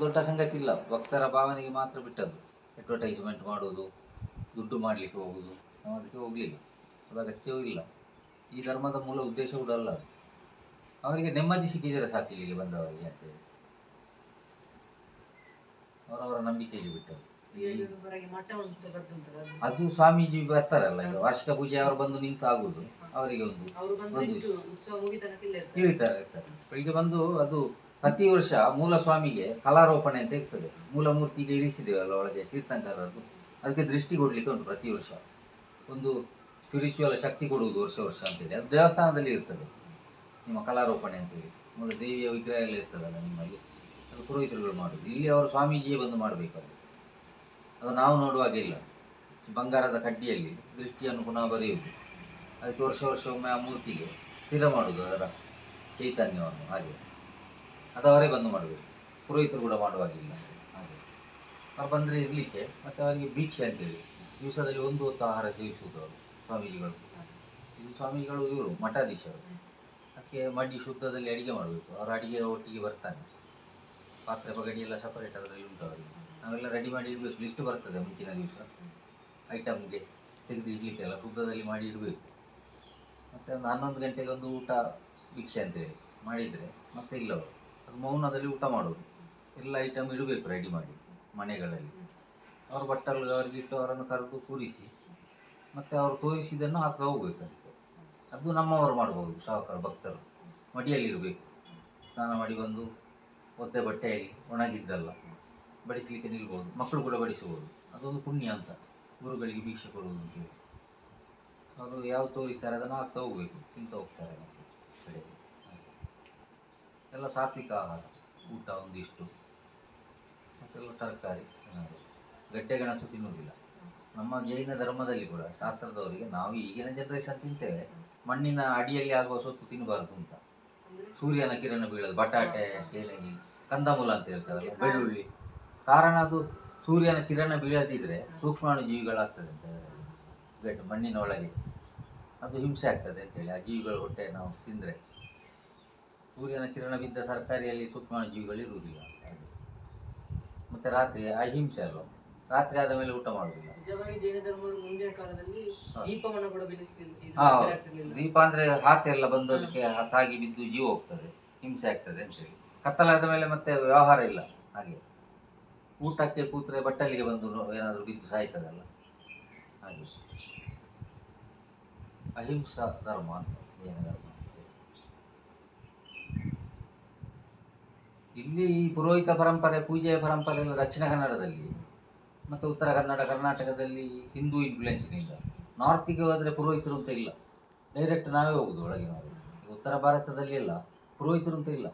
ದೊಡ್ಡ ಸಂಗತಿ ಇಲ್ಲ ಭಕ್ತರ ಭಾವನೆಗೆ ಮಾತ್ರ ಬಿಟ್ಟದ್ದು. ಅಡ್ವರ್ಟೈಸ್ಮೆಂಟ್ ಮಾಡೋದು ದುಡ್ಡು ಮಾಡಲಿಕ್ಕೆ ಹೋಗುದು ನಾವು ಅದಕ್ಕೆ ಹೋಗಲಿಲ್ಲ. ಅದು ಅಗತ್ಯವೂ ಇಲ್ಲ. ಈ ಧರ್ಮದ ಮೂಲ ಉದ್ದೇಶ ಕೂಡ ಅಲ್ಲ. ಅವರಿಗೆ ನೆಮ್ಮದಿ ಸಿಕ್ಕಿದರೆ ಸಾಕು ಇಲ್ಲಿಗೆ ಬಂದವರಿಗೆ ಅಂತೇಳಿ ಅವರವರ ನಂಬಿಕೆಗೆ ಬಿಟ್ಟರು ಅದು. ಸ್ವಾಮೀಜಿ ಬರ್ತಾರಲ್ಲ ಈಗ ವಾರ್ಷಿಕ ಪೂಜೆ ಅವರು ಬಂದು ನಿಂತು ಆಗುದು ಅವರಿಗೆ ಒಂದು ಇಳಿತಾರೆ ಈಗ. ಇರ್ತಾರೆ. ಇರ್ತಾರೆ ಬೆಳಿಗ್ಗೆ ಬಂದು ಅದು ಪ್ರತಿ ವರ್ಷ ಮೂಲ ಸ್ವಾಮಿಗೆ ಕಲಾರೋಪಣೆ ಅಂತ ಇರ್ತದೆ. ಮೂಲ ಮೂರ್ತಿಗೆ ಇರಿಸಿದ್ದೇವಲ್ಲ ಒಳಗೆ ತೀರ್ಥಂಕರದ್ದು ಅದಕ್ಕೆ ದೃಷ್ಟಿ ಕೊಡಲಿಕ್ಕೆ ಉಂಟು ಪ್ರತಿ ವರ್ಷ. ಒಂದು ಸ್ಪಿರಿಚುವಲ್ ಶಕ್ತಿ ಕೊಡುವುದು ವರ್ಷ ವರ್ಷ ಅಂತೇಳಿ. ಅದು ದೇವಸ್ಥಾನದಲ್ಲಿ ಇರ್ತದೆ. ನಿಮ್ಮ ಕಲಾರೋಪಣೆ ಅಂತೇಳಿ. ಮೂಲ ದೇವಿಯ ವಿಗ್ರಹ ಎಲ್ಲ ಇರ್ತದಲ್ಲ ನಿಮ್ಮಲ್ಲಿ. ಅದು ಪುರೋಹಿತರುಗಳು ಮಾಡೋದು ಇಲ್ಲಿ ಅವರು ಸ್ವಾಮೀಜಿಯೇ ಬಂದು ಮಾಡಬೇಕು ಅದು ಅದು ನಾವು ನೋಡುವಾಗ ಇಲ್ಲ. ಬಂಗಾರದ ಕಡ್ಡಿಯಲ್ಲಿ ದೃಷ್ಟಿಯನ್ನು ಪುನಃ ಬರೆಯುವುದು. ಅದಕ್ಕೆ ವರ್ಷ ವರ್ಷ ಒಮ್ಮೆ ಆ ಮೂರ್ತಿಗೆ ಸ್ಥಿರ ಮಾಡುವುದು ಅದರ ಚೈತನ್ಯವನ್ನು ಹಾಗೆ. ಅವರೇ ಬಂದು ಮಾಡಬೇಕು ಪುರೋಹಿತರು ಕೂಡ ಮಾಡುವಾಗಿಲ್ಲ ಹಾಗೆ. ಅವ್ರು ಬಂದರೆ ಇರಲಿಕ್ಕೆ ಮತ್ತು ಅವರಿಗೆ ಭೀಕ್ಷೆ ಅಂತೇಳಿ. ದಿವಸದಲ್ಲಿ ಒಂದು ಹೊತ್ತು ಆಹಾರ ಸೇವಿಸುವುದು ಅವರು, ಸ್ವಾಮೀಜಿಗಳು. ಇದು ಸ್ವಾಮೀಜಿಗಳು ಇವರು, ಮಠಾಧೀಶರು. ಅದಕ್ಕೆ ಮಡಿ ಶುದ್ಧದಲ್ಲಿ ಅಡಿಗೆ ಮಾಡಬೇಕು. ಅವರು ಅಡಿಗೆ ಒಟ್ಟಿಗೆ ಬರ್ತಾನೆ. ಪಾತ್ರೆ ಪಗಡಿ ಎಲ್ಲ ಸಪರೇಟ್ ಅದರಲ್ಲಿ ಉಂಟು ಅವರಿಗೆ. ನಾವೆಲ್ಲ ರೆಡಿ ಮಾಡಿ ಇಡಬೇಕು. ಲಿಸ್ಟ್ ಬರ್ತದೆ ಮುಂಚಿನ ದಿವಸ. ಐಟಮ್ಗೆ ತೆಗೆದು ಇಡಲಿಕ್ಕೆಲ್ಲ ಶುದ್ಧದಲ್ಲಿ ಮಾಡಿ ಇಡಬೇಕು. ಮತ್ತು ಒಂದು ಹನ್ನೊಂದು ಗಂಟೆಗೆ ಒಂದು ಊಟ, ಭಿಕ್ಷೆ ಅಂತೇಳಿ ಮಾಡಿದರೆ ಮತ್ತೆ ಇಲ್ಲ ಅವರು. ಅದು ಮೌನದಲ್ಲಿ ಊಟ ಮಾಡೋದು ಎಲ್ಲ ಐಟಮ್ ಇಡಬೇಕು ರೆಡಿ ಮಾಡಿ ಮನೆಗಳಲ್ಲಿ. ಅವ್ರ ಬಟ್ಟಲು ಅವರಿಗೆ ಇಟ್ಟು ಅವರನ್ನು ಕರೆದು ಕೂರಿಸಿ, ಮತ್ತು ಅವರು ತೋರಿಸಿದ್ದನ್ನು ಹಾಕಿ ಹೋಗ್ಬೇಕಂತೆ. ಅದು ನಮ್ಮವರು ಮಾಡ್ಬೋದು ಶಾವಕರ, ಭಕ್ತರು. ಮಡಿಯಲ್ಲಿ ಇರಬೇಕು. ಸ್ನಾನ ಮಾಡಿ ಬಂದು ಒದ್ದೆ ಬಟ್ಟೆಯಲ್ಲಿ ಒಣಗಿದ್ದಲ್ಲ, ಬಡಿಸಲಿಕ್ಕೆ ನಿಲ್ಬೋದು, ಮಕ್ಕಳು ಕೂಡ ಬಡಿಸಬಹುದು. ಅದೊಂದು ಪುಣ್ಯ ಅಂತ ಗುರುಗಳಿಗೆ ಭೀಕ್ಷೆ ಕೊಡುವುದು ಅಂತೇಳಿ ಅವರು ಯಾವ್ದು ತೋರಿಸ್ತಾರೆ ಅದನ್ನು ಹಾಕ್ತಾ ಹೋಗ್ಬೇಕು, ತಿಂತ ಹೋಗ್ತಾರೆ ಕಡೆಗೆ. ಎಲ್ಲ ಸಾತ್ವಿಕ ಆಹಾರ, ಊಟ ಒಂದಿಷ್ಟು. ಮತ್ತೆಲ್ಲ ತರಕಾರಿ ಗಟ್ಟೆ ಗೆಣಸು ತಿನ್ನುವುದಿಲ್ಲ. ನಮ್ಮ ಜೈನ ಧರ್ಮದಲ್ಲಿ ಕೂಡ ಶಾಸ್ತ್ರದವರಿಗೆ ನಾವು ಈಗಿನ ಜನರೇಷನ್ ತಿಂತೇವೆ. ಮಣ್ಣಿನ ಅಡಿಯಲ್ಲಿ ಆಗುವ ಸೊತ್ತು ತಿನ್ನಬಾರದು ಅಂತ. ಸೂರ್ಯನ ಕಿರಣ ಬೀಳೋದು, ಬಟಾಟೆ ಏನೇನು ಕಂದಮೂಲ ಅಂತ ಹೇಳ್ತಾರೆ, ಬೆಳ್ಳುಳ್ಳಿ. ಕಾರಣ ಅದು ಸೂರ್ಯನ ಕಿರಣ ಬೀಳದಿದ್ರೆ ಸೂಕ್ಷ್ಮಾಣು ಜೀವಿಗಳಾಗ್ತದೆ ಅಂತ. ಗಡ್ಡೆ ಮಣ್ಣಿನ ಒಳಗೆ. ಅದು ಹಿಂಸೆ ಆಗ್ತದೆ ಅಂತೇಳಿ ಆ ಜೀವಿಗಳ ಹೊಟ್ಟೆ ನಾವು ತಿಂದರೆ. ಸೂರ್ಯನ ಕಿರಣ ಬಿದ್ದ ತರಕಾರಿಯಲ್ಲಿ ಸೂಕ್ಷ್ಮಾಣು ಜೀವಿಗಳು ಇರುವುದಿಲ್ಲ. ಮತ್ತೆ ರಾತ್ರಿ ಅಹಿಂಸೆ ಅಲ್ವ? ರಾತ್ರಿ ಆದ ಮೇಲೆ ಊಟ ಮಾಡುದಿಲ್ಲ ನಿಜವಾಗಿ ಜೈನ ಧರ್ಮರು ಮುಂದಿನ ಕಾಲದಲ್ಲಿ ದೀಪವನ್ನು ಕೂಡ ಬೆಳೆಸ್ತಿಲ್ಲ ಇದು ಹಾ, ಬೆಳಗ್ತಿರ್ಲಿಲ್ಲ. ದೀಪ ಅಂದ್ರೆ ಹಾತೆ ಎಲ್ಲ ಬಂದು ಅದಕ್ಕೆ ತಾಗಿ ಬಿದ್ದು ಜೀವ ಹೋಗ್ತದೆ ಹಿಂಸೆ ಆಗ್ತದೆ ಅಂತೇಳಿ ಕತ್ತಲಾದ ಮೇಲೆ ಮತ್ತೆ ವ್ಯವಹಾರ ಇಲ್ಲ ಹಾಗೆ. ಊಟಕ್ಕೆ ಕೂತ್ರೆ ಬಟ್ಟಲಿಗೆ ಬಂದು ಏನಾದರೂ ಏನಾದ್ರು ಬಿದ್ದು ಸಾಯ್ತದಲ್ಲ ಹಾಗೆ. ಅಹಿಂಸಾ ಧರ್ಮ ಅಂತ ಜೈನ ಧರ್ಮ. ಇಲ್ಲಿ ಈ ಪುರೋಹಿತ ಪರಂಪರೆ, ಪೂಜೆಯ ಪರಂಪರೆ ಎಲ್ಲ ದಕ್ಷಿಣ ಕನ್ನಡದಲ್ಲಿ, ಮತ್ತು ಉತ್ತರ ಕನ್ನಡ, ಕರ್ನಾಟಕದಲ್ಲಿ ಹಿಂದೂ ಇನ್ಫ್ಲುಯೆನ್ಸ್ನಿಂದ ನಾರ್ತಿಗೆ ಹೋದರೆ ಪುರೋಹಿತರು ಅಂತ ಇಲ್ಲ. ಡೈರೆಕ್ಟ್ ನಾವೇ ಹೋಗುದು ಒಳಗೆ ನಾವು. ಉತ್ತರ ಭಾರತದಲ್ಲಿ ಎಲ್ಲ ಪುರೋಹಿತರು ಅಂತ ಇಲ್ಲ.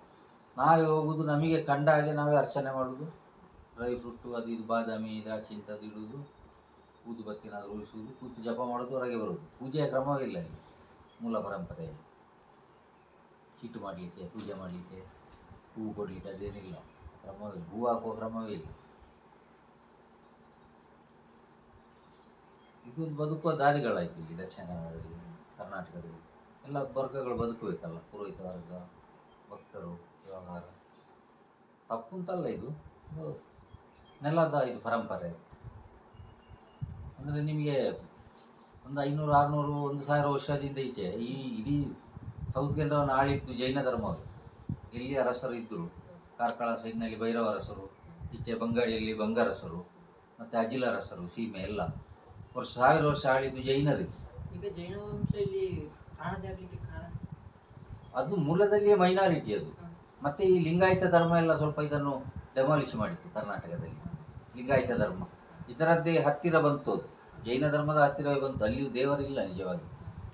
ನಾವೇ ಹೋಗುದು, ನಮಗೆ ಕಂಡ ಹಾಗೆ ನಾವೇ ಅರ್ಚನೆ ಮಾಡುವುದು ಡ್ರೈ ಫ್ರೂಟು ಅದು ಇದು, ಬಾದಾಮಿ, ದ್ರಾಕ್ಷಿ ಇಂಥದ್ದು ಇಡುವುದು ಊದುಬತ್ತಿನಾದರೂ ಉಳಿಸುವುದು, ಕೂತು ಜಪ ಮಾಡೋದು, ಹೊರಗೆ ಬರುವುದು. ಪೂಜೆಯ ಕ್ರಮವೇ ಇಲ್ಲ ಇಲ್ಲಿ. ಮೂಲ ಪರಂಪರೆಯಲ್ಲಿ. ಚೀಟು ಮಾಡಲಿಕ್ಕೆ, ಪೂಜೆ ಮಾಡಲಿಕ್ಕೆ. ಹೂವು ಕೊಡಲಿಕ್ಕೆ ಅದೇನಿಲ್ಲ. ಕ್ರಮ ಹೂ ಹಾಕುವ ಕ್ರಮವೇ ಇಲ್ಲ. ಇದು ಒಂದು ಬದುಕುವ ದಾರಿಗಳಾಯ್ತು ಇಲ್ಲಿ ದಕ್ಷಿಣ ಕನ್ನಡದಲ್ಲಿ, ಕರ್ನಾಟಕದಲ್ಲಿ. ಎಲ್ಲ ವರ್ಗಗಳು ಬದುಕಬೇಕಲ್ಲ, ಪುರೋಹಿತ ವರ್ಗ, ಭಕ್ತರು, ವ್ಯವಹಾರ. ತಪ್ಪು ಅಂತಲ್ಲ ಇದು. ನೆಲದ ಇದು ಪರಂಪರೆ. ಅಂದರೆ ನಿಮಗೆ ಒಂದು ಐನೂರು, ಆರುನೂರು, ಒಂದು ಸಾವಿರ ವರ್ಷದಿಂದ ಈಚೆ ಈ ಇಡೀ ಸೌತ್ ಕೇಂದ್ರವನ್ನು ಆಳಿತ್ತು ಜೈನ ಧರ್ಮವರು ಎಲ್ಲಿ ಅರಸರು ಇದ್ದರು. ಕಾರ್ಕಳ ಸೈಡ್ನಲ್ಲಿ ಭೈರವ ಅರಸರು ಈಚೆ ಬಂಗಾಳಿಯಲ್ಲಿ ಬಂಗಾರಸರು ಮತ್ತು ಅಜಿಲ ಅರಸರು ಸೀಮೆ ಎಲ್ಲ. ವರ್ಷ ಸಾವಿರ ವರ್ಷ ಆಳಿದ್ದು ಜೈನರು. ಈಗ ಜೈನ ವಂಶ ಇಲ್ಲಿ ಕಾಣದೇ ಕಾರಣ? ಅದು ಮೂಲದಲ್ಲಿಯೇ ಮೈನಾರಿಟಿ ಅದು. ಮತ್ತೆ ಈ ಲಿಂಗಾಯತ ಧರ್ಮ ಎಲ್ಲ ಸ್ವಲ್ಪ ಇದನ್ನು ಡೆಮಾಲಿಶ್ ಮಾಡಿತ್ತು ಕರ್ನಾಟಕದಲ್ಲಿ. ಲಿಂಗಾಯತ ಧರ್ಮ. ಇದರದ್ದೇ ಹತ್ತಿರ ಬಂತು ಅದು. ಜೈನ ಧರ್ಮದ ಹತ್ತಿರವೇ ಬಂತು. ಅಲ್ಲಿಯೂ ದೇವರಿಲ್ಲ ನಿಜವಾಗಿ.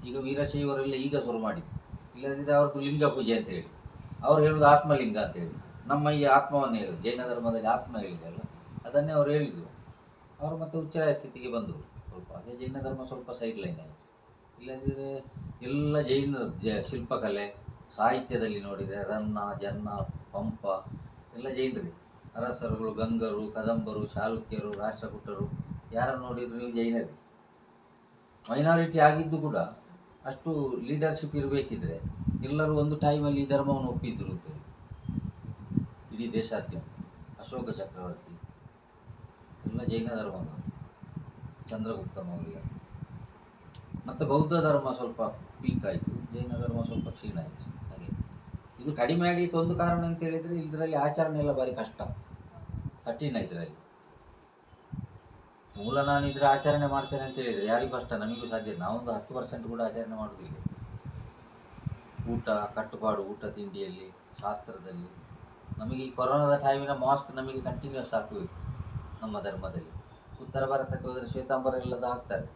ಈಗ ವೀರಶೈವರೆಲ್ಲ ಈಗ ಶುರು ಮಾಡಿದ್ದು. ಇಲ್ಲದಿದ್ದರೆ ಅವ್ರದ್ದು ಲಿಂಗ ಪೂಜೆ ಅಂತ ಹೇಳಿ. ಅವ್ರು ಹೇಳುದು ಆತ್ಮಲಿಂಗ ಅಂತ ಹೇಳಿ. ನಮ್ಮ ಈ ಆತ್ಮವನ್ನು ಹೇಳಿ ಜೈನ ಧರ್ಮದಲ್ಲಿ ಆತ್ಮ ಹೇಳಿದೆ ಅಲ್ಲ? ಅದನ್ನೇ ಅವ್ರು ಹೇಳಿದರು. ಅವರು ಮತ್ತೆ ಉಚ್ಚರಾಯ ಸ್ಥಿತಿಗೆ ಬಂದರು. ಸ್ವಲ್ಪ ಅದೇ ಜೈನ ಧರ್ಮ ಸ್ವಲ್ಪ ಸೈಡ್ ಲೈನ್ ಆಯಿತು ಇಲ್ಲದಿದ್ದರೆ ಎಲ್ಲ ಜೈನ ಜ ಶಿಲ್ಪಕಲೆ ಸಾಹಿತ್ಯದಲ್ಲಿ ನೋಡಿದರೆ ರನ್ನ, ಜನ್ನ, ಪಂಪ ಎಲ್ಲ ಜೈನರಿ. ಅರಸರುಗಳು, ಗಂಗರು, ಕದಂಬರು ಚಾಲುಕ್ಯರು ರಾಷ್ಟ್ರಕೂಟರು ಯಾರನ್ನು ನೋಡಿದ್ರು ನೀವು ಜೈನರೇ. ಮೈನಾರಿಟಿ ಆಗಿದ್ದು ಕೂಡ ಅಷ್ಟು ಲೀಡರ್ಶಿಪ್ ಇರಬೇಕಿದ್ರೆ ಎಲ್ಲರೂ ಒಂದು ಟೈಮಲ್ಲಿ ಈ ಧರ್ಮವನ್ನು ಒಪ್ಪಿದ್ರು ಇಡೀ ದೇಶಾದ್ಯಂತ. ಅಶೋಕ ಚಕ್ರವರ್ತಿ, ಎಲ್ಲ ಜೈನ ಧರ್ಮ ಚಂದ್ರಗುಪ್ತ ಮೌರ್ಯ. ಮತ್ತು ಬೌದ್ಧ ಧರ್ಮ ಸ್ವಲ್ಪ ಪೀಕ್ ಆಯಿತು, ಜೈನ ಧರ್ಮ ಸ್ವಲ್ಪ ಕ್ಷೀಣ ಆಯಿತು, ಹಾಗೆ. ಇದು ಕಡಿಮೆ ಆಗಲಿಕ್ಕೆ ಒಂದು ಕಾರಣ ಅಂತ ಹೇಳಿದರೆ, ಇದರಲ್ಲಿ ಆಚರಣೆ ಎಲ್ಲ ಭಾರಿ ಕಷ್ಟ. ಕಠಿಣ ಇದರಲ್ಲಿ. ಮೂಲ ನಾನು ಇದ್ರೆ ಆಚರಣೆ ಮಾಡ್ತೇನೆ ಅಂತ ಹೇಳಿದರೆ, ಯಾರಿಗೂ ಕಷ್ಟ, ನಮಗೂ ಸಾಧ್ಯ. ನಾವೊಂದು ಹತ್ತು ಪರ್ಸೆಂಟ್ ಕೂಡ ಆಚರಣೆ ಮಾಡೋದಿಲ್ಲ. ಊಟ, ಕಟ್ಟುಪಾಡು, ಊಟ ತಿಂಡಿಯಲ್ಲಿ, ಶಾಸ್ತ್ರದಲ್ಲಿ. ನಮಗೆ ಈ ಕೊರೋನಾದ ಟೈಮಿನ ಮಾಸ್ಕ್ ನಮಗೆ ಕಂಟಿನ್ಯೂಸ್ ಹಾಕಬೇಕು ನಮ್ಮ ಧರ್ಮದಲ್ಲಿ. ಉತ್ತರ ಭಾರತಕ್ಕೆ ಹೋದರೆ ಶ್ವೇತಾಂಬರ ಎಲ್ಲದ ಹಾಕ್ತಾರೆ.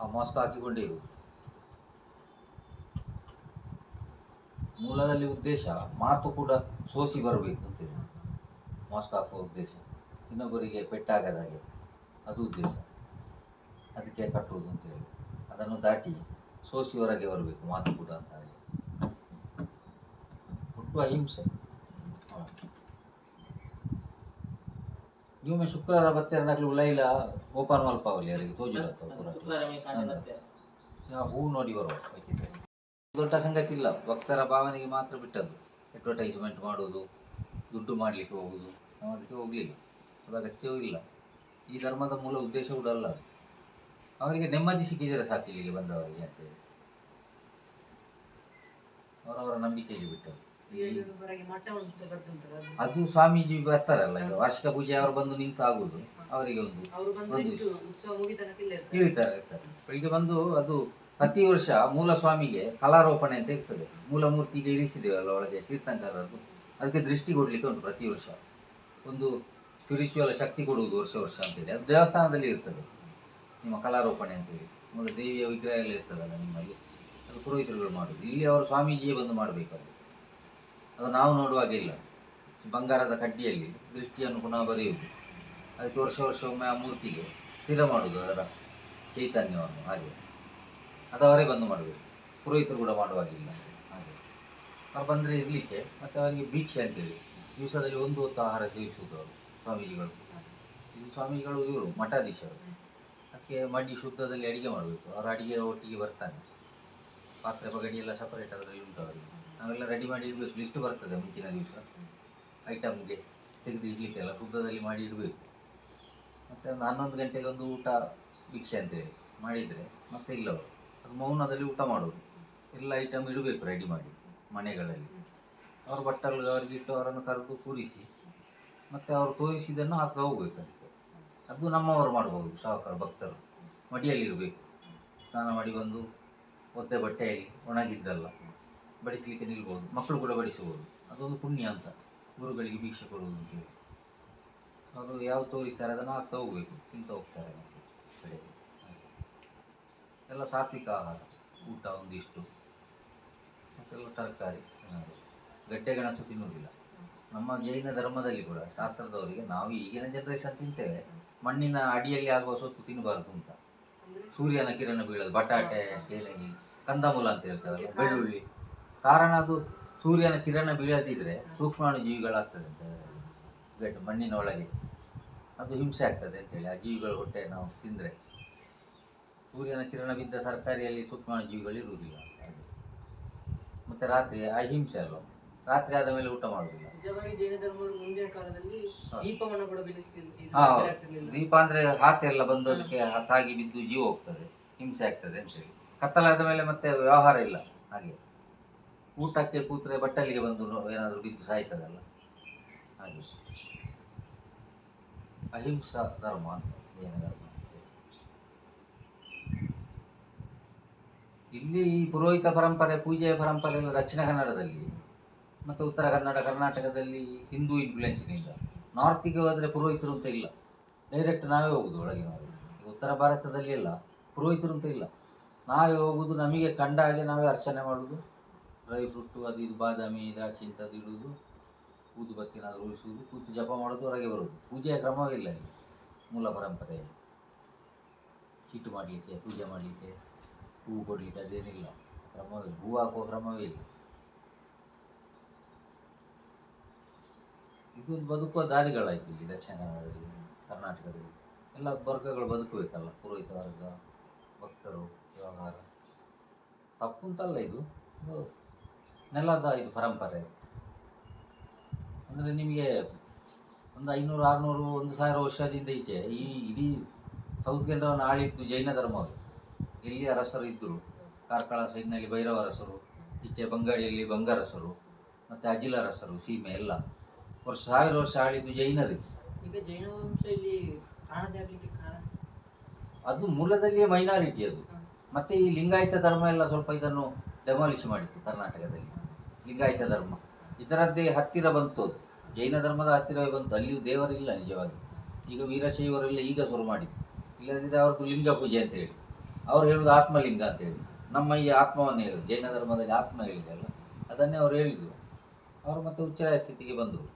ಆ ಮಾಸ್ಕ್ ಹಾಕಿಕೊಂಡಿರು. ಮೂಲದಲ್ಲಿ ಉದ್ದೇಶ, ಮಾತು ಕೂಡ ಸೋಸಿ ಬರಬೇಕು ಅಂತೇಳಿ ಮಾಸ್ಕ್ ಹಾಕುವ ಉದ್ದೇಶ. ಇನ್ನೊಬ್ಬರಿಗೆ ಪೆಟ್ಟಾಗದಾಗೆ ಅದು ಉದ್ದೇಶ. ಅದಕ್ಕೆ ಕಟ್ಟುವುದು ಅಂತೇಳಿ ಅದನ್ನು ದಾಟಿ ಸೋಸಿ ಹೊರಗೆ ಬರಬೇಕು ಮಾತು ಕೂಡ ಅಂತ ಹಾಗೆ. ಒಟ್ಟು ಅಹಿಂಸೆ ನೀವು ಶುಕ್ರವಾರ ಅನ್ನಕ್ಕೆ ನಕ್ಲು ಇಲ್ಲ ಓಪನ್ ಮಲ್ಪಾವಲಿ ಅವರಿಗೆ ತೋಜಿಲ್ಲ. ಹೂ ನೋಡಿ ಬರುವ ದೊಡ್ಡ ಸಂಗತಿ ಇಲ್ಲ ಭಕ್ತರ ಭಾವನೆಗೆ ಮಾತ್ರ ಬಿಟ್ಟದ್ದು. ಅಡ್ವರ್ಟೈಸ್ಮೆಂಟ್ ಮಾಡೋದು ದುಡ್ಡು ಮಾಡಲಿಕ್ಕೆ ಹೋಗುದು ನಾವು ಅದಕ್ಕೆ ಹೋಗಲಿಲ್ಲ. ಅದು ಅಗತ್ಯವೂ ಇಲ್ಲ ಈ ಧರ್ಮದ ಮೂಲ ಉದ್ದೇಶ ಕೂಡ ಅಲ್ಲ. ಅವರಿಗೆ ನೆಮ್ಮದಿ ಸಿಕ್ಕಿದರೆ ಸಾಕು ಇಲ್ಲಿಗೆ ಬಂದವರಿಗೆ ಅಂತೇಳಿ ಅವರವರ ನಂಬಿಕೆಗೆ ಬಿಟ್ಟರು ಅದು. ಸ್ವಾಮೀಜಿ ಬರ್ತಾರಲ್ಲ ಈಗ ವಾರ್ಷಿಕ ಪೂಜೆ ಅವರು ಬಂದು ನಿಂತು ಆಗುದು ಅವರಿಗೆ ಒಂದು ಇರ್ತಾರೆ. ಇರ್ತಾರೆ ಇರ್ತಾರೆ. ಬಂದು ಅದು ಪ್ರತಿ ವರ್ಷ ಮೂಲ ಸ್ವಾಮಿಗೆ ಕಲಾರೋಪಣೆ ಅಂತ ಇರ್ತದೆ. ಮೂಲ ಮೂರ್ತಿಗೆ ಇರಿಸಿದೇವಲ್ಲ ಒಳಗೆ ತೀರ್ಥಂಕರದ್ದು ಅದಕ್ಕೆ ದೃಷ್ಟಿ ಕೊಡ್ಲಿಕ್ಕೆ ಉಂಟು ಪ್ರತಿ ವರ್ಷ. ಒಂದು ಸ್ಪಿರಿಚುವಲ್ ಶಕ್ತಿ ಕೊಡುವುದು ವರ್ಷ ವರ್ಷ ಅಂತೇಳಿ ಅದು ದೇವಸ್ಥಾನದಲ್ಲಿ ಇರ್ತದೆ. ನಿಮ್ಮ ಕಲಾರೋಪಣೆ ಅಂತೇಳಿ ಮೂಲ ದೇವಿಯ ವಿಗ್ರಹ ಎಲ್ಲ ಇರ್ತದಲ್ಲ ನಿಮ್ಮಲ್ಲಿ, ಅದು ಪುರೋಹಿತರುಗಳು ಮಾಡೋದು. ಇಲ್ಲಿ ಅವರು ಸ್ವಾಮೀಜಿಯೇ ಬಂದು ಮಾಡಬೇಕು ಅದು ನಾವು ನೋಡುವಾಗೆ ಇಲ್ಲ. ಬಂಗಾರದ ಕಡ್ಡಿಯಲ್ಲಿ ದೃಷ್ಟಿಯನ್ನು ಪುನಃ ಬರೆಯುವುದು. ಅದಕ್ಕೆ ವರ್ಷ ವರ್ಷ ಒಮ್ಮೆ ಆ ಮೂರ್ತಿಗೆ ಸ್ಥಿರ ಮಾಡುವುದು ಅದರ ಚೈತನ್ಯವನ್ನು, ಹಾಗೆ. ಅದು ಅವರೇ ಬಂದು ಮಾಡಬೇಕು ಪುರೋಹಿತರು ಕೂಡ ಮಾಡುವಾಗಿಲ್ಲ ಹಾಗೆ. ಅವ್ರು ಬಂದರೆ ಇರಲಿಕ್ಕೆ, ಮತ್ತು ಅವರಿಗೆ ಭೀಕ್ಷೆ ಅಂತೇಳಿ ದಿವಸದಲ್ಲಿ ಒಂದು ಹೊತ್ತು ಆಹಾರ ಸೇವಿಸುವುದು ಅವರು, ಸ್ವಾಮೀಜಿಗಳು. ಇದು ಸ್ವಾಮೀಜಿಗಳು ಇವರು, ಮಠಾಧೀಶರು. ಅದಕ್ಕೆ ಮಡಿ ಶುದ್ಧದಲ್ಲಿ ಅಡಿಗೆ ಮಾಡಬೇಕು. ಅವರು ಅಡಿಗೆ ಒಟ್ಟಿಗೆ ಬರ್ತಾನೆ ಪಾತ್ರೆ ಪಗಡಿ ಎಲ್ಲ ಸಪರೇಟ್ ಅದರಲ್ಲಿ ಉಂಟು ಅವರಿಗೆ. ನಾವೆಲ್ಲ ರೆಡಿ ಮಾಡಿ ಇಡಬೇಕು. ಲಿಸ್ಟ್ ಬರ್ತದೆ ಮುಂಚಿನ ದಿವಸ. ಐಟಮ್ಗೆ ತೆಗೆದು ಇಡಲಿಕ್ಕೆಲ್ಲ ಶುದ್ಧದಲ್ಲಿ ಮಾಡಿ ಇಡಬೇಕು. ಮತ್ತು ಒಂದು ಹನ್ನೊಂದು ಗಂಟೆಗೆ ಒಂದು ಊಟ ಭಿಕ್ಷೆ ಅಂತೇಳಿ ಮಾಡಿದರೆ ಮತ್ತೆ ಇಲ್ಲ ಅವರು. ಅದು ಮೌನದಲ್ಲಿ ಊಟ ಮಾಡೋದು. ಎಲ್ಲ ಐಟಮ್ ಇಡಬೇಕು ರೆಡಿ ಮಾಡಿ ಮನೆಗಳಲ್ಲಿ. ಅವರು ಬಟ್ಟಲು ಅವರಿಗೆ ಇಟ್ಟು ಅವರನ್ನು ಕರೆದು ಕೂರಿಸಿ ಮತ್ತು ಅವರು ತೋರಿಸಿದ್ದನ್ನು ಹಾಕಿ ಹೋಗ್ಬೇಕು ಅದು ನಮ್ಮವರು ಮಾಡ್ಬೋದು ಶಾವಕರು ಭಕ್ತರು. ಮಡಿಯಲ್ಲಿರಬೇಕು. ಸ್ನಾನ ಮಾಡಿ ಬಂದು ಒದ್ದೆ ಬಟ್ಟೆಯಲ್ಲಿ ಒಣಗಿದ್ದಲ್ಲ, ಬಡಿಸಲಿಕ್ಕೆ ನಿಲ್ಬೋದು, ಮಕ್ಕಳು ಕೂಡ ಬಡಿಸಬಹುದು. ಅದೊಂದು ಪುಣ್ಯ ಅಂತ ಗುರುಗಳಿಗೆ ಭೀಕ್ಷೆ ಕೊಡುವುದು ಅಂತೇಳಿ ಅವರು ಯಾವ ತೋರಿಸ್ತಾರೆ ಅದನ್ನು ಹಾಕ್ತಾ ಹೋಗ್ಬೇಕು, ತಿಂತ ಹೋಗ್ತಾರೆ ಎಲ್ಲ ಸಾತ್ವಿಕ ಆಹಾರ, ಊಟ ಒಂದಿಷ್ಟು. ಮತ್ತೆಲ್ಲ ತರಕಾರಿ, ಏನಾದರೂ. ಗಡ್ಡೆ ಗೆಣಸು ತಿನ್ನುವುದಿಲ್ಲ. ನಮ್ಮ ಜೈನ ಧರ್ಮದಲ್ಲಿ ಕೂಡ ಶಾಸ್ತ್ರದವರಿಗೆ ನಾವು ಈಗಿನ ಜನರೇಷನ್ ತಿಂತೇವೆ. ಮಣ್ಣಿನ ಅಡಿಯಲ್ಲಿ ಆಗುವ ಸೊತ್ತು ತಿನ್ನಬಾರ್ದು ಅಂತ. ಸೂರ್ಯನ ಕಿರಣ ಬೀಳೋದು ಬಟಾಟೆ ಏಲಗಿ ಕಂದಮೂಲ ಅಂತ ಹೇಳ್ತಾರೆ ಬೆಳ್ಳುಳ್ಳಿ. ಕಾರಣ ಅದು ಸೂರ್ಯನ ಕಿರಣ ಬೀಳದಿದ್ರೆ ಸೂಕ್ಷ್ಮಾಣು ಜೀವಿಗಳಾಗ್ತದೆ ಅಂತ ಮಣ್ಣಿನ ಒಳಗೆ. ಅದು ಹಿಂಸೆ ಆಗ್ತದೆ ಅಂತೇಳಿ ಆ ಜೀವಿಗಳ ಹೊಟ್ಟೆ ನಾವು ತಿಂದರೆ. ಸೂರ್ಯನ ಕಿರಣ ಬಿದ್ದ ತರಕಾರಿಯಲ್ಲಿ ಸೂಕ್ಷ್ಮಾಣು ಜೀವಿಗಳು ಇರುವುದಿಲ್ಲ ಮತ್ತೆ ಮತ್ತು ರಾತ್ರಿ ಅಹಿಂಸೆ ಅಲ್ವ? ರಾತ್ರಿ ಆದ ಮೇಲೆ ಊಟ ಮಾಡುದಿಲ್ಲ. ನಿಜವಾಗಿ ಜೈನ ಧರ್ಮವರು ಮುಂದಿನ ಕಾಲದಲ್ಲಿ ದೀಪವನ್ನು ಕೂಡ ಬೆಳೆಸ್ತಿದ್ರು ಇದು ಹಾ, ಬೆಳಗ್ತಿರ್ಲಿಲ್ಲ. ದೀಪ ಅಂದ್ರೆ ಹಾತೆ ಎಲ್ಲ ಬಂದು ಅದಕ್ಕೆ ತಾಗಿ ಬಿದ್ದು ಜೀವ ಹೋಗ್ತದೆ ಹಿಂಸೆ ಆಗ್ತದೆ ಅಂತೇಳಿ ಕತ್ತಲಾದ ಮೇಲೆ ಮತ್ತೆ ವ್ಯವಹಾರ ಇಲ್ಲ ಹಾಗೆ. ಊಟಕ್ಕೆ ಕೂತ್ರೆ ಬಟ್ಟಲಿಗೆ ಬಂದು ಏನಾದರೂ ಬಿದ್ದು ಸಾಯ್ತದಲ್ಲ ಹಾಗೆ. ಅಹಿಂಸಾ ಧರ್ಮ ಅಂತ ಜೈನ ಧರ್ಮ ಇಲ್ಲಿ ಈ ಪುರೋಹಿತ ಪರಂಪರೆ ಪೂಜೆಯ ಪರಂಪರೆ ಎಲ್ಲ ದಕ್ಷಿಣ ಕನ್ನಡದಲ್ಲಿ ಮತ್ತು ಉತ್ತರ ಕನ್ನಡ, ಕರ್ನಾಟಕದಲ್ಲಿ ಹಿಂದೂ ಇನ್ಫ್ಲುಯೆನ್ಸ್ನಿಂದ ನಾರ್ತಿಗೆ ಹೋದರೆ ಪುರೋಹಿತರು ಅಂತ ಇಲ್ಲ. ಡೈರೆಕ್ಟ್ ನಾವೇ ಹೋಗುದು ಒಳಗೆ ನಾವು. ಉತ್ತರ ಭಾರತದಲ್ಲಿ ಇಲ್ಲ. ಪುರೋಹಿತರು ಅಂತ ಇಲ್ಲ. ನಾವೇ ಹೋಗುದು, ನಮಗೆ ಕಂಡ ಹಾಗೆ ನಾವೇ ಅರ್ಚನೆ ಮಾಡುವುದು ಡ್ರೈ ಫ್ರೂಟು ಅದು ಇದು, ಬಾದಾಮಿ, ದ್ರಾಕ್ಷಿ ಇಂಥದ್ದು ಇಡುವುದು ಊದುಬತ್ತಿನಾದರೂ ಉಳಿಸುವುದು. ಕೂತು ಜಪ ಮಾಡೋದು, ಹೊರಗೆ ಬರುವುದು. ಪೂಜೆಯ ಕ್ರಮವೇ ಇಲ್ಲ ಇಲ್ಲಿ. ಮೂಲ ಪರಂಪರೆಯಲ್ಲಿ ಚೀಟು ಮಾಡಲಿಕ್ಕೆ, ಪೂಜೆ ಮಾಡಲಿಕ್ಕೆ ಹೂವು ಕೊಡಲಿಕ್ಕೆ ಅದೇನಿಲ್ಲ. ಕ್ರಮವೇ ಹೂ ಹಾಕುವ ಕ್ರಮವೇ ಇಲ್ಲ. ಇದೊಂದು ಬದುಕುವ ದಾರಿಗಳಾಯ್ತು ಇಲ್ಲಿ ದಕ್ಷಿಣ ಕರ್ನಾಟಕದಲ್ಲಿ. ಎಲ್ಲ ವರ್ಗಗಳು ಬದುಕಬೇಕಲ್ಲ, ಪುರೋಹಿತ ವರ್ಗ, ಭಕ್ತರು, ವ್ಯವಹಾರ. ತಪ್ಪು ಅಂತಲ್ಲ ಇದು. ನೆಲದ ಇದು ಪರಂಪರೆ. ಅಂದರೆ ನಿಮಗೆ ಒಂದು ಐನೂರು, ಆರುನೂರು, ಒಂದು ಸಾವಿರ ವರ್ಷದಿಂದ ಈಚೆ ಈ ಇಡೀ ಸೌತ್ ಕೇಂದ್ರವನ್ನು ಆಳಿದ್ದು ಜೈನ ಧರ್ಮವರು ಇಲ್ಲಿ ಅರಸರು ಇದ್ದರು, ಕಾರ್ಕಳ ಸೈಡ್ನಲ್ಲಿ ಭೈರವ ಅರಸರು, ಈಚೆ ಬಂಗಾಳಿಯಲ್ಲಿ ಬಂಗಾರಸರು, ಮತ್ತು ಅಜಿಲ ಅರಸರು, ಸೀಮೆ ಎಲ್ಲ. ವರ್ಷ ಸಾವಿರ ವರ್ಷ ಆಳಿದ್ದು ಜೈನರಿಗೆ ಈಗ ಜೈನ ವಂಶ ಇಲ್ಲಿ ಕಾಣದೇ ಆಗ್ಲಿಕ್ಕೆ ಕಾರಣ? ಅದು ಮೂಲದಲ್ಲಿಯೇ ಮೈನಾರಿಟಿ ಅದು. ಮತ್ತೆ ಈ ಲಿಂಗಾಯತ ಧರ್ಮ ಎಲ್ಲ ಸ್ವಲ್ಪ ಇದನ್ನು ಡೆಮಾಲಿಷ್ ಮಾಡಿತ್ತು ಕರ್ನಾಟಕದಲ್ಲಿ. ಲಿಂಗಾಯತ ಧರ್ಮ. ಇದರದ್ದೇ ಹತ್ತಿರ ಬಂತು ಅದು. ಜೈನ ಧರ್ಮದ ಹತ್ತಿರವೇ ಬಂತು. ಅಲ್ಲಿಯೂ ದೇವರಿಲ್ಲ ನಿಜವಾಗಿ. ಈಗ ವೀರಶೈವರೆಲ್ಲ ಈಗ ಶುರು ಮಾಡಿದ್ದು. ಇಲ್ಲದಿದ್ದರೆ ಅವ್ರದ್ದು ಲಿಂಗ ಪೂಜೆ ಅಂತ ಹೇಳಿ. ಅವ್ರು ಹೇಳುದು ಆತ್ಮಲಿಂಗ ಅಂತ ಹೇಳಿ. ನಮ್ಮ ಈ ಆತ್ಮವನ್ನು ಹೇಳುದು. ಜೈನ ಧರ್ಮದಲ್ಲಿ ಆತ್ಮ ಹೇಳಿದೆಲ್ಲ ಅದನ್ನೇ ಅವ್ರು ಹೇಳಿದರು. ಅವರು ಮತ್ತೆ ಉಚ್ಚರಾಯ ಸ್ಥಿತಿಗೆ ಬಂದರು.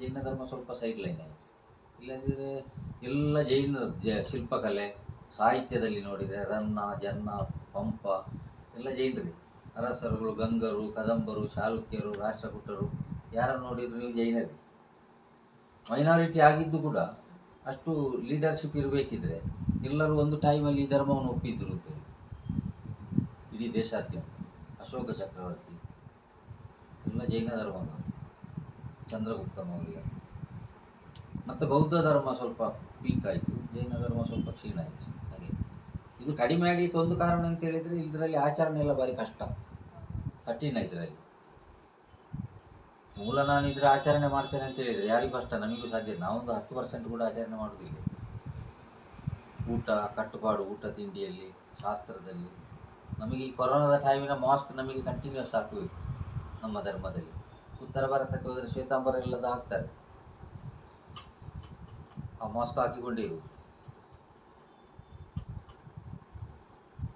ಜೈನ ಧರ್ಮ ಸ್ವಲ್ಪ ಸೈಡ್ ಲೈನ್ ಆಯಿತು ಇಲ್ಲದಿದ್ದರೆ ಎಲ್ಲ ಜೈನ ಜ ಶಿಲ್ಪಕಲೆ ಸಾಹಿತ್ಯದಲ್ಲಿ ನೋಡಿದರೆ ರನ್ನ, ಜನ್ನ, ಪಂಪ ಎಲ್ಲ ಜೈನರಿ ಅರಸರುಗಳು, ಗಂಗರು, ಕದಂಬರು, ಚಾಲುಕ್ಯರು, ರಾಷ್ಟ್ರಕೂಟರು ಯಾರನ್ನು ನೋಡಿದ್ರು ನೀವು ಜೈನರಿ ಮೈನಾರಿಟಿ ಆಗಿದ್ದು ಕೂಡ ಅಷ್ಟು ಲೀಡರ್ಶಿಪ್ ಇರಬೇಕಿದ್ರೆ ಎಲ್ಲರೂ ಒಂದು ಟೈಮಲ್ಲಿ ಈ ಧರ್ಮವನ್ನು ಒಪ್ಪಿದ್ರು ಅಂತೇಳಿ ಇಡೀ ದೇಶಾದ್ಯಂತ ಅಶೋಕ ಚಕ್ರವರ್ತಿ ಎಲ್ಲ ಜೈನ ಧರ್ಮದವರು. ಚಂದ್ರಗುಪ್ತ ಮೌರ್ಯ ಮತ್ತು ಬೌದ್ಧ ಧರ್ಮ ಸ್ವಲ್ಪ ಪೀಕ್ ಆಯಿತು, ಜೈನ ಧರ್ಮ ಸ್ವಲ್ಪ ಕ್ಷೀಣ ಆಯಿತು, ಹಾಗೆ. ಇದು ಕಡಿಮೆ ಆಗಲಿಕ್ಕೆ ಒಂದು ಕಾರಣ ಅಂತ ಹೇಳಿದರೆ, ಇದರಲ್ಲಿ ಆಚರಣೆ ಎಲ್ಲ ಭಾರಿ ಕಷ್ಟ, ಕಠಿಣ ಇದರಲ್ಲಿ. ಮೂಲ ನಾನು ಇದ್ರ ಆಚರಣೆ ಮಾಡ್ತೇನೆ ಅಂತ ಹೇಳಿದರೆ ಯಾರಿಗೂ ಕಷ್ಟ, ನಮಗೂ ಸಾಧ್ಯ. ನಾವೊಂದು ಹತ್ತು ಪರ್ಸೆಂಟ್ ಕೂಡ ಆಚರಣೆ ಮಾಡೋದಿಲ್ಲ. ಊಟ, ಕಟ್ಟುಪಾಡು, ಊಟ ತಿಂಡಿಯಲ್ಲಿ, ಶಾಸ್ತ್ರದಲ್ಲಿ. ನಮಗೆ ಈ ಕೊರೋನಾದ ಟೈಮಿನ ಮಾಸ್ಕ್ ನಮಗೆ ಕಂಟಿನ್ಯೂಸ್ ಹಾಕಬೇಕು, ನಮ್ಮ ಧರ್ಮದಲ್ಲಿ. ಉತ್ತರ ಭಾರತಕ್ಕೆ ಹೋದರೆ ಶ್ವೇತಾಂಬರ ಇಲ್ಲದ ಹಾಕ್ತಾರೆ ಆ ಮಾಸ್ಕ್ ಹಾಕಿಕೊಂಡೇ ಇರುವುದು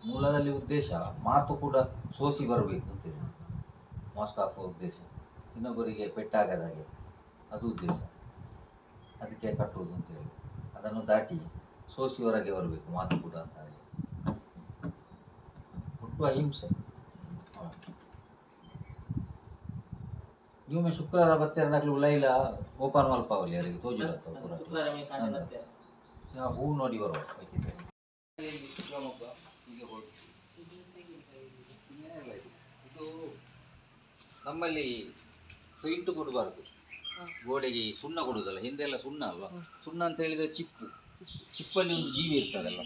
ಮೂಲದಲ್ಲಿ ಉದ್ದೇಶ, ಮಾತು ಕೂಡ ಸೋಸಿ ಬರಬೇಕು ಅಂತೇಳಿ ಮಾಸ್ಕ್ ಹಾಕುವ ಉದ್ದೇಶ. ಇನ್ನೊಬ್ಬರಿಗೆ ಪೆಟ್ಟಾಗದ ಹಾಗೆ. ಅದು ಉದ್ದೇಶ. ಅದಕ್ಕೆ ಕಟ್ಟುವುದು ಅಂತೇಳಿ ಅದನ್ನು ದಾಟಿ ಸೋಸಿ ಹೊರಗೆ ಬರಬೇಕು ಮಾತು ಕೂಡ ಅಂತ ಹಾಗೆ. ಒಟ್ಟು ಅಹಿಂಸೆ ಹ. ನೀವೊಮ್ಮೆ ಶುಕ್ರವಾರ ಬತ್ತೇರನಾಗ್ಲು ಇಲ್ಲ ಓಪನ್ ಮಲ್ಪಾವಲಿ ಅವರಿಗೆ ತೋಜಿಲ್ಲ. ನಾವು ಹೂ ನೋಡಿ ಬರುವ ಇದು. ನಮ್ಮಲ್ಲಿ ಪೇಂಟ್ ಕೊಡಬಾರ್ದು. ಗೋಡೆಗೆ ಸುಣ್ಣ ಕೊಡುದಲ್ಲ ಹಿಂದೆಲ್ಲ ಸುಣ್ಣ ಅಲ್ವಾ? ಸುಣ್ಣ ಅಂತ ಹೇಳಿದ್ರೆ ಚಿಪ್ಪು. ಚಿಪ್ಪಲ್ಲಿ ಒಂದು ಜೀವಿ ಇರ್ತದಲ್ಲ.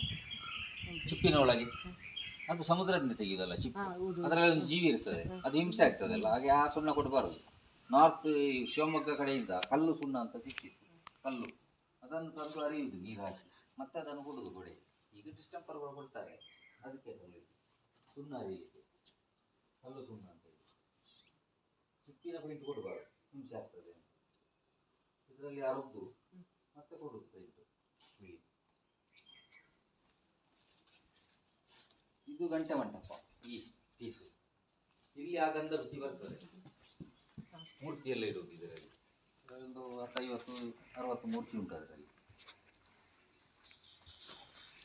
ಚಿಪ್ಪಿನ ಒಳಗೆ ಅದು ಸಮುದ್ರದಿಂದ ತೆಗೆಯುದಲ್ಲ ಚಿಪ್ಪು. ಅದರಲ್ಲಿ ಒಂದು ಜೀವಿ ಇರ್ತದೆ. ಅದು ಹಿಂಸೆ ಆಗ್ತದಲ್ಲ ಹಾಗೆ ಆ ಸುಣ್ಣ ಕೊಡಬಾರದು. ನಾರ್ತ್ ಶಿವಮೊಗ್ಗ ಕಡೆಯಿಂದ ಕಲ್ಲು ಸುಣ್ಣ ಅಂತ ಸಿಕ್ಕಿತ್ತು. ಕಲ್ಲು. ಅದನ್ನು ತಂದು ಅರಿಯುವುದು ನೀರು ಹಾಕಿ. ಮತ್ತೆ ಅದನ್ನು ಕೊಡುವುದು ಹೊಡೆ. ಈಗ ಡಿಸ್ಟಂಪರ್ಗಳು ಕೊಡ್ತಾರೆ. ಅದಕ್ಕೆ ಸುಣ್ಣ ಅರಿಯುವುದು ಕಲ್ಲು ಸುಣ್ಣ ಅಂತ ಹೇಳಿ. ಚಿಕ್ಕಿನ ಪೈಂಟ್ ಕೊಡಬಾರ್ದು. ಹಿಂಸೆ ಆಗ್ತದೆ ಇದರಲ್ಲಿ ಅರುದು ಮತ್ತೆ ಕೊಡುದು ಪೈಂಟು ಇದು ಗಂಟೆ ಮಂಟಪ. ಈ ಪೀಸು ಇಲ್ಲಿ ಆ ಗಂಧ ರುಚಿ ಬರ್ತದೆ. ಮೂರ್ತಿ ಎಲ್ಲ ಇಡುವುದು ಇದರಲ್ಲಿ? ಒಂದು ಹತ್ತೈವತ್ತು ಅರವತ್ತು ಮೂರ್ತಿ ಉಂಟು ಅದರಲ್ಲಿ.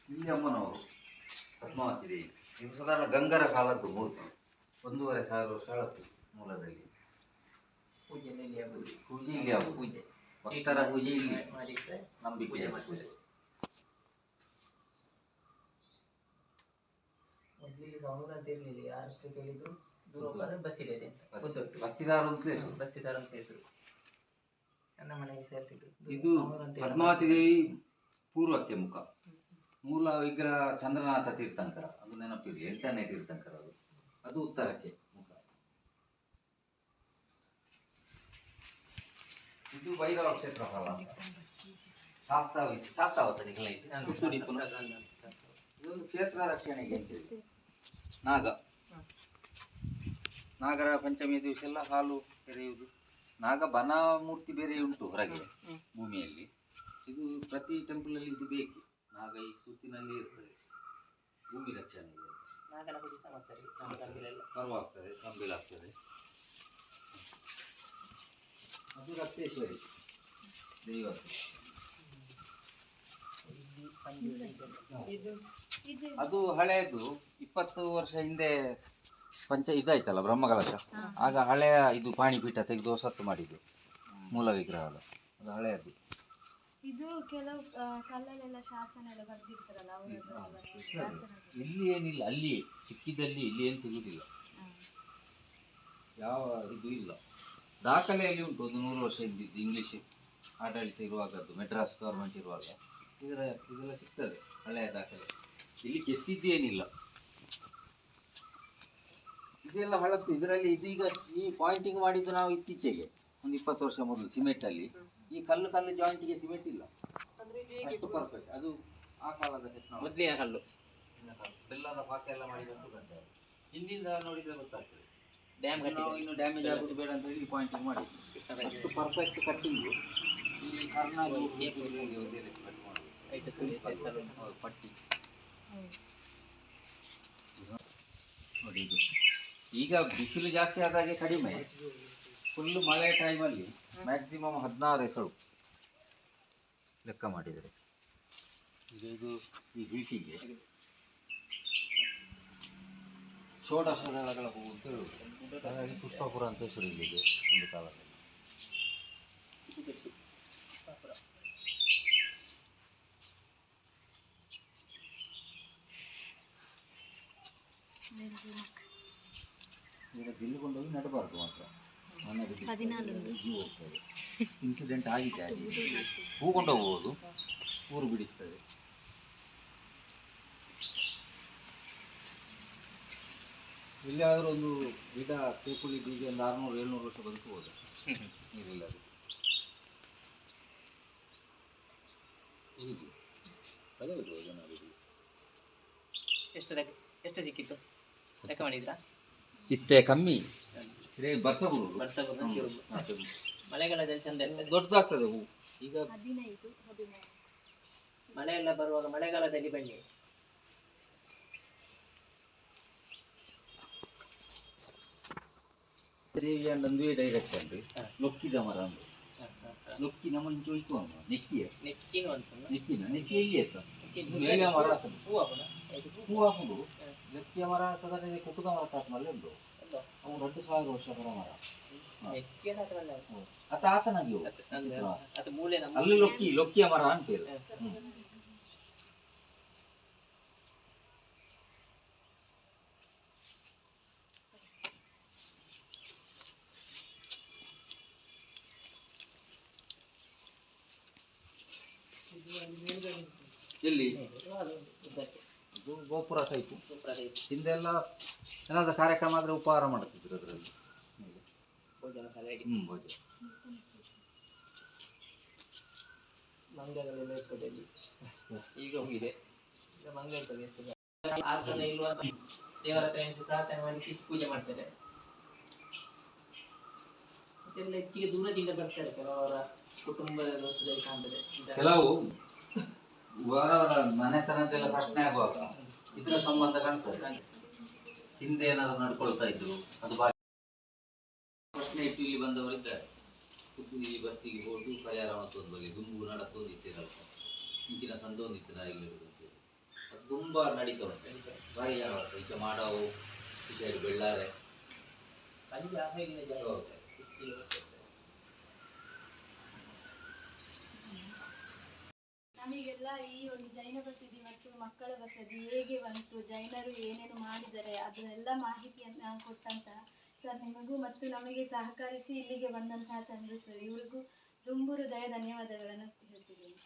ಇಲ್ಲಿ ಅಮ್ಮನವರು ಪದ್ಮಾವತಿ ದೇವಿ. ಇದು ಸಾಧಾರಣ ಗಂಗರ ಕಾಲದ್ದು ಮೂರ್ತಿ. ಒಂದೂವರೆ ಸಾವಿರ ವರ್ಷ ಹಳತ್ತು ಮೂಲದಲ್ಲಿ. ಪೂಜೆ ಇಲ್ಲಿ ಆಗುದು. ಪೂಜೆ ಇಲ್ಲಿ ಆಗುದು ಪೂಜೆ. ಭಕ್ತರ ಪೂಜೆ ಇಲ್ಲಿ ಮಾಡಿದ್ರೆ ನಂಬಿಕೆ ಪೂಜೆ ಮಾಡ್ತಾರೆ. ಮೊದ್ಲು ಇಲ್ಲಿ ಸೌಂಡ್ ಅಂತ ಇರ್ಲಿಲ್ಲ ಯಾರಷ್ಟು ಕೇಳಿದ್ರು ದೂರ ಹೋಗ್ಬಾರ್ದು, ಬಸ್ ಇದೆ ಅಂತ. ಗೊತ್ತುಂಟು. ಅಂತಲೇ ಹೆಸರು. ಬಸ್ ಇದ್ದಾರೆ ಅಂತ ಇದ್ರು ನನ್ನ ಮನೆಗೆ ಸೇರ್ತಿದ್ರು. ಇದು ಅಂತ ಇಲ್ಲ. ಪದ್ಮಾವತಿ ದೇವಿ ಪೂರ್ವಕ್ಕೆ ಮುಖ. ಮೂಲ ವಿಗ್ರಹ ಚಂದ್ರನಾಥ ತೀರ್ಥಂಕರ. ಅದು ನೆನಪಿರಲಿ. ಎಂಟನೇ ತೀರ್ಥಂಕರ ಅದು. ಅದು ಉತ್ತರಕ್ಕೆ ಮುಖ. ಇದು ಭೈರವ ಕ್ಷೇತ್ರಫಲ ಅಂತ ಶಾಸ್ತ್ರ ಶಾಸ್ತಾವತ ನಾನು ಪುತ್ತೂರಿ ಪ್ರಸನ್ನ ಪುನಃ ಅಂತ. ಇದೊಂದು ಕ್ಷೇತ್ರ ರಕ್ಷಣೆಗೆ ಅಂತೇಳಿ ನಾಗ. ನಾಗರ ಪಂಚಮಿ ದಿವಸ ಎಲ್ಲ ಹಾಲು ಎರೆಯುವುದು. ನಾಗ ಬನ ಮೂರ್ತಿ ಬೇರೆ ಉಂಟು ಹೊರಗೆ ಭೂಮಿಯಲ್ಲಿ. ಇದು ಪ್ರತಿ ಟೆಂಪಲಲ್ಲಿ ಇದು ಬೇಕು. ನಾಗ ಈ ಸುತ್ತಿನಲ್ಲಿ ಇರ್ತದೆ. ಭೂಮಿ ರಕ್ಷಣೆ. ಪರ್ವಾಗ್ತದೆ ಕಂಬಿಲಾಗ್ತದೆ ಅದು ರಕ್ತೇಶ್ವರಿ. ಇದೆಲ್ಲ. ಅದು ಹಳೆಯದು. ಇಪ್ಪತ್ತು ವರ್ಷ ಹಿಂದೆ ಪಂಚ ಇದಾಯ್ತಲ್ಲ ಬ್ರಹ್ಮಕಲಶ? ಆಗ ಹಳೆಯ ಇದು ಪಾಣಿಪೀಠ ತೆಗೆದು ಹೊಸತ್ತು ಮಾಡಿದ್ದು. ಮೂಲ ವಿಗ್ರಹದ. ಅದು ಹಳೆಯದು. ಇದು ಕೆಲವು ಕಲ್ಲಲ್ಲೆಲ್ಲ ಶಾಸನ ಎಲ್ಲ ಬರ್ದಿರ್ತಾರಲ್ಲ ಇಲ್ಲಿ ಏನಿಲ್ಲ ಅಲ್ಲಿ ಸಿಕ್ಕಿದಲ್ಲಿ ಇಲ್ಲಿ ಏನು ಸಿಗುದಿಲ್ಲ. ಯಾವ ಇದು ಇಲ್ಲ. ದಾಖಲೆಯಲ್ಲಿ ಉಂಟು. ಒಂದು ನೂರು ವರ್ಷ ಹಿಂದಿದ್ದು ಇಂಗ್ಲಿಷ್ ಆಡಳಿತ ಇರುವಾಗದ್ದು ಮೆಡ್ರಾಸ್ ಗೌರ್ಮೆಂಟ್ ಇರುವಾಗ. ಇದರ ಇದೆಲ್ಲ ಸಿಗ್ತದೆ ಹಳೆಯ ದಾಖಲೆ. ಇಲ್ಲಿ ಕೆತ್ತಿದ್ದೇನಿಲ್ಲ. ಇದೆಲ್ಲ ಹಳತ್ತು ಇದರಲ್ಲಿ ಇದೀಗ ಈ ಪಾಯಿಂಟಿಂಗ್ ಮಾಡಿದ್ದು ನಾವು ಇತ್ತೀಚೆಗೆ ಒಂದು ಇಪ್ಪತ್ತು ವರ್ಷ ಮೊದಲು ಸಿಮೆಂಟ್ ಅಲ್ಲಿ. ಈ ಕಲ್ಲು ಕಲ್ಲು ಜಾಯಿಂಟಿಗೆ ಸಿಮೆಂಟ್ ಇಲ್ಲ. ಅಷ್ಟು ಪರ್ಫೆಕ್ಟ್ ಅದು ಆ ಕಾಲದ ಮೊದಲೇ ಮೊದಲಿನ ಕಲ್ಲು. ಬೆಲ್ಲದ ಪಾಕ ಎಲ್ಲ ಮಾಡಿದಂತೂ ಬಂದೆ ಹಿಂದಿಂದ ನೋಡಿದ್ರೆ ಗೊತ್ತಾಗ್ತದೆ. ಡ್ಯಾಮ್ ನಾವು ಕಟ್ಟಿದೆ ಇನ್ನು ಡ್ಯಾಮೇಜ್ ಆಗೋದು ಬೇಡ ಅಂತ ಹೇಳಿ ಪಾಯಿಂಟಿಂಗ್ ಮಾಡಿ ಅಷ್ಟು ಪರ್ಫೆಕ್ಟ್ ಕಟ್ಟಿಂಗ್ ಈ ಕರ್ನಾಗಿ ನೋಡಿ ಇದು ಈಗ ಬಿಸಿಲು ಜಾಸ್ತಿ ಆದಾಗೆ ಕಡಿಮೆ. ಫುಲ್ ಮಳೆ ಟೈಮಲ್ಲಿ ಮ್ಯಾಕ್ಸಿಮಮ್ ಹದಿನಾರು ಎಸಳು ಲೆಕ್ಕ ಮಾಡಿದರೆ ಈಗ ಇದು ಈ ಹೀಟಿಗೆ ಷೋಡಶದಳಗಳ ಹೂವು ಅಂತ ಹೇಳುವುದು ಹಾಗಾಗಿ ಪುಷ್ಪಪುರ ಅಂತ ಹೆಸರು ಇಲ್ಲಿಗೆ ಒಂದು ಕಾಲದಲ್ಲಿ. ಈಗ ಬಿಲ್ಲು ಕೊಂಡೋಗಿ ನೆಡಬಾರ್ದು ಮಾತ್ರ. ಮನೆ ಬಿದ್ದು ಹದಿನಾಲ್ಕು. ಜೀವ ಹೋಗ್ತದೆ. ಇನ್ಸಿಡೆಂಟ್ ಆಗಿದೆ ಆಗಿದೆ ಹೂ ಕೊಂಡೋಗ್ಬೋದು. ಊರು ಬಿಡಿಸ್ತದೆ. ಆದರೂ ಒಂದು ಗಿಡ ತೇಕುಳಿ ಬೀಜ ಒಂದು ಆರುನೂರು ಏಳ್ನೂರು ವರ್ಷ ಬದುಕಬಹುದು ನೀರಿಲ್ಲ ಹೀಗೆ ಅದೇ ಇರ್ಬೋದು ಎಷ್ಟು ಎಷ್ಟು ಸಿಕ್ಕಿತ್ತು ಲೆಕ್ಕ ಮಾಡಿದ್ರಾ? ಚಿಟ್ಟೆ ಕಮ್ಮಿ. ಬರ್ಸ ಬಂದು ಮಳೆಗಾಲದಲ್ಲಿ ಚಂದ ದೊಡ್ಡದಾಗ್ತದೆ ಹೂ. ಈಗ ಮಳೆ ಎಲ್ಲ ಬರುವಾಗ ಮಳೆಗಾಲದಲ್ಲಿ ಬನ್ನಿ. ದೇವಿಯ ಒಂದೇ ಡೈರೆಕ್ಷನ್. ನೊಕ್ಕಿದ ಮರ ಅಂದ್ರೆ. ನೊಕ್ಕಿನ ಮಂಚು ಹೋಯ್ತು ಅಮ್ಮ ನೆಕ್ಕಿಯ. ನೆಕ್ಕಿನ ನೆಕ್ಕಿನ ನೆಕ್ಕಿ ಎಲ್ಲಿ ಆಯ್ತು ನೆಕ್ಕಿನ ಮೇಲೆ ಮರ ಹಾಕುದು. ಹೂ ಹಾಕೋಣ ಆಯ್ತು. ಹೂ ಹಾಕುದು ಹ. ನೆಕ್ಕಿಯ ಮರ ಸಾಧಾರಣ ಕುಟುಂಬ ಮರ ಕಾಟ್ನಲ್ಲಿ ಉಂಟು ಅಲ್ವಾ? ಅವು ಎರಡು ಸಾವಿರ ವರ್ಷಗಳ ಮರ ಹಾ. ನೆಕ್ಕಿನ ಹತ್ರಲ್ಲ ಅದು. ಅತ ಆತನಾಗಿ ಅವು. ಅದು- ಅಂದ್ರೆ ಹಾ. ಅದು ಮೂಲೆ ನಮ್ಮ ಅಲ್ಲಿ ಲೊಕ್ಕಿ ಲೊಕ್ಕಿಯ ಮರ ಅಂತೇಳಿ ಹ. ಹ್ಮ್. ಎಲ್ಲಿ ಗೋಪುರ ಸಹಿತ ಹಿಂದೆಲ್ಲ ಏನಾದರೂ ಕಾರ್ಯಕ್ರಮ ಆದ್ರೆ ಉಪಹಾರ ಮಾಡ್ತಿದ್ರು ಅದರಲ್ಲಿ. ಭೋಜನ ಶಾಲೆಗೆ. ಹ್ಮ್ ಭೋಜನ. ಮಂಗಗಳೆಲ್ಲ ಇರ್ತದೆ ಅಲ್ಲಿ ಈಗ ಹೋಗಿದೆ. ಮಂಗ ಇರ್ತದೆ. ಅಂತ ದೇವರ ಹತ್ರ ಪ್ರಾರ್ಥನೆ ಮಾಡಿ ಪೂಜೆ ಮಾಡ್ತಾರೆ ಮತ್ತೆಲ್ಲ ಹೆಚ್ಚಿಗೆ ದೂರದಿಂದ ಬರ್ತಾರೆ. ಕೆಲವರ ಕುಟುಂಬದ ದೋಷದಲ್ಲಿ ಕಾಣ್ತದೆ. ಕೆಲವು ಅವರವರ ಮನೆತನದೆಲ್ಲ ಪ್ರಶ್ನೆ ಆಗುವಾಗ ಇದ್ರ ಸಂಬಂಧ ಕಾಣ್ತದೆ. ಹಿಂದೆ ಏನಾದ್ರು ನಡ್ಕೊಳ್ತಾ ಇದ್ರು ಅದು ಪ್ರಶ್ನೆ ಇಟ್ಟು ಇಲ್ಲಿ ಬಂದವರು ಇದ್ದಾರೆ. ಇಲ್ಲಿ ಈ ಬಸ್ತಿಗೆ ಹೋಗಿ ಪರಿಹಾರ ಮತ್ತೊಂದು ಬಗ್ಗೆ ದುಂಬು ನಡತ್ತೊಂದು ಇತ್ತಿರಲ್ಲ ಇಂಚಿನ ಸಂದೊಂದು ಇತ್ತು ನಾಯಿಗಳು ಅದು ತುಂಬಾ ನಡೀತಾ ಉಂಟು ಭಾರಿ ಜನ ಈಚೆ ಮಾಡವು ಈಚೆ ಬೆಳ್ಳಾರೆ. ಅಲ್ಲಿ ಆ ಸೈಡಿನ ಜನ ಹೌದು. ಬರ್ತಾರೆ. ಹೆಚ್ಚಿಗೆ ಬರ್ತಾರೆ. ನಮಗೆಲ್ಲ ಈ ಒಂದು ಜೈನ ಬಸದಿ ಮತ್ತು ಮಕ್ಕಳ ಬಸದಿ ಹೇಗೆ ಬಂತು, ಜೈನರು ಏನೇನು ಮಾಡಿದ್ದಾರೆ ಅದನ್ನೆಲ್ಲ ಮಾಹಿತಿಯನ್ನು ಕೊಟ್ಟಂತ ಸರ್ ನಿಮಗೂ ಮತ್ತು ನಮಗೆ ಸಹಕರಿಸಿ ಇಲ್ಲಿಗೆ ಬಂದಂತಹ ಚಂದ್ರು ಸರ್, ಇವರಿಗೂ ತುಂಬು ಹೃದಯ ಧನ್ಯವಾದಗಳನ್ನು ಹೇಳ್ತಿದ್ದೀನಿ.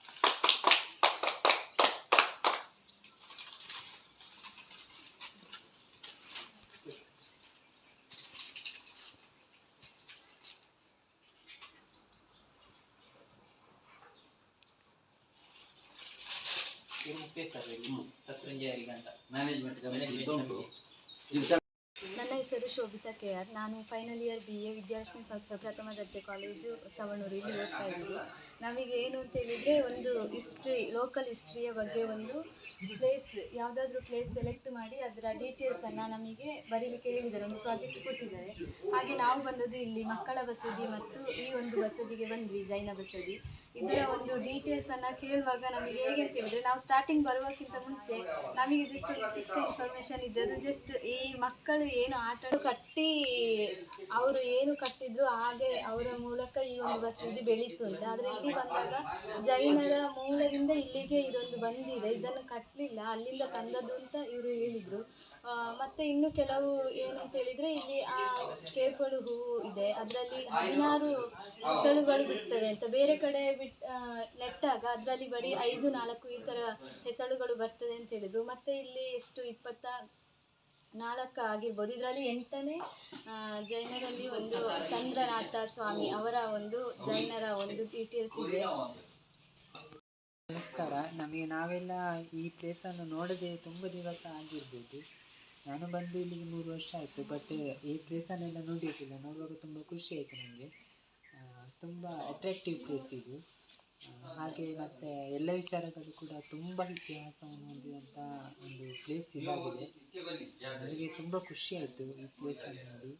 ಅಂತ ಮ್ಯಾನೇಜ್ಮೆಂಟ್. ನನ್ನ ಹೆಸರು ಶೋಭಿತಾ ಕೆ ಆರ್. ನಾನು final year B A Vidyalakshmi ಪ್ರ- ಪ್ರಥಮ ದರ್ಜೆ ಕಾಲೇಜು ಸವಣೂರು ಇಲ್ಲಿ ಓದ್ತಾ ಇದ್ದೀನಿ ನಮಗೆ ಏನು ಅಂತ ಹೇಳಿದರೆ ಒಂದು ಹಿಸ್ಟ್ರಿ ಲೋಕಲ್ ಹಿಸ್ಟ್ರಿಯ ಬಗ್ಗೆ ಒಂದು ಪ್ಲೇಸ್ ಯಾವುದಾದ್ರೂ ಪ್ಲೇಸ್ ಸೆಲೆಕ್ಟ್ ಮಾಡಿ ಅದರ ಡೀಟೇಲ್ಸನ್ನು ನಮಗೆ ಬರೀಲಿಕ್ಕೆ ಹೇಳಿದ್ದಾರೆ. ಒಂದು ಪ್ರಾಜೆಕ್ಟ್ ಕೊಟ್ಟಿದ್ದಾರೆ. ಹಾಗೆ ನಾವು ಬಂದದ್ದು ಇಲ್ಲಿ ಮಕ್ಕಳ ಬಸದಿ ಮತ್ತು ಈ ಒಂದು ಬಸದಿಗೆ ಬಂದ್ವಿ, ಜೈನ ಬಸದಿ. ಇದರ ಒಂದು ಡೀಟೇಲ್ಸನ್ನು ಕೇಳುವಾಗ ನಮಗೆ ಹೇಗೆ ಅಂತ ಹೇಳಿದ್ರೆ, ನಾವು ಸ್ಟಾರ್ಟಿಂಗ್ ಬರುವಕ್ಕಿಂತ ಮುಂಚೆ ನಮಗೆ ಜಸ್ಟ್ ಒಂದು ಚಿಕ್ಕ ಇನ್ಫಾರ್ಮೇಷನ್ ಇದ್ದದ್ದು ಜಸ್ಟ್ ಈ ಮಕ್ಕಳು ಏನು ಆಟ ಕಟ್ಟಿ, ಅವರು ಏನು ಕಟ್ಟಿದ್ರು ಹಾಗೆ ಅವರ ಮೂಲಕ ಈ ಒಂದು ಬಸದಿ ಬೆಳೀತು ಅಂತ. ಆದರೆ ಇಲ್ಲಿ ಬಂದಾಗ ಜೈನರ ಮೂಲದಿಂದ ಇಲ್ಲಿಗೆ ಇದೊಂದು ಬಂದಿದೆ. ಇದನ್ನು ಕಟ್ಟಲಿಲ್ಲ ಅಲ್ಲಿಂದ ತಂದದ್ದು ಅಂತ ಇವರು ಹೇಳಿದರು. ಮತ್ತು ಇನ್ನು ಕೆಲವು ಏನು ಅಂತ ಹೇಳಿದರೆ ಇಲ್ಲಿ ಆ ಕೇಪಳು ಹೂವು ಇದೆ. ಅದರಲ್ಲಿ ಹದಿನಾರು ಹೆಸಳುಗಳು ಬಿಡ್ತದೆ ಅಂತ. ಬೇರೆ ಕಡೆ ಬಿಟ್ ನೆಟ್ಟಾಗ ಅದರಲ್ಲಿ ಬರೀ ಐದು, ನಾಲ್ಕು ಈ ಥರ ಹೆಸಳುಗಳು ಬರ್ತದೆ ಅಂತ ಹೇಳಿದರು. ಮತ್ತು ಇಲ್ಲಿ ಎಷ್ಟು ಇಪ್ಪತ್ತ ನಾಲ್ಕು ಆಗಿರ್ಬೋದು. ಇದರಲ್ಲಿ ಎಂಟನೇ ಜೈನರಲ್ಲಿ ಒಂದು ಚಂದ್ರನಾಥ ಸ್ವಾಮಿ ಅವರ ಒಂದು ಜೈನರ ಒಂದು ಡೀಟೇಲ್ಸ್ ಇದೆ. ನಮಸ್ಕಾರ. ನಮಗೆ ನಾವೆಲ್ಲ ಈ ಪ್ಲೇಸನ್ನು ನೋಡದೆ ತುಂಬ ದಿವಸ ಆಗಿರ್ಬೋದು. ನಾನು ಬಂದು ಇಲ್ಲಿಗೆ ಮೂರು ವರ್ಷ ಆಯಿತು ಬಟ್ ಈ ಪ್ಲೇಸನ್ನೆಲ್ಲ ನೋಡಿರ್ಲಿಲ್ಲ. ನೋಡುವಾಗ ತುಂಬ ಖುಷಿ ಆಯಿತು ನನಗೆ ತುಂಬ ಅಟ್ರಾಕ್ಟಿವ್ ಪ್ಲೇಸ್ ಇದು. ಹಾಗೆ ಮತ್ತು ಎಲ್ಲ ವಿಚಾರಗಳು ಕೂಡ ತುಂಬ ಇತಿಹಾಸವನ್ನು ಹೊಂದಿದಂಥ ಒಂದು ಪ್ಲೇಸ್ ಇದಾಗಿದೆ. ನನಗೆ ತುಂಬ ಖುಷಿ ಆಯಿತು ಈ ಪ್ಲೇಸನ್ನು ನೋಡಿ.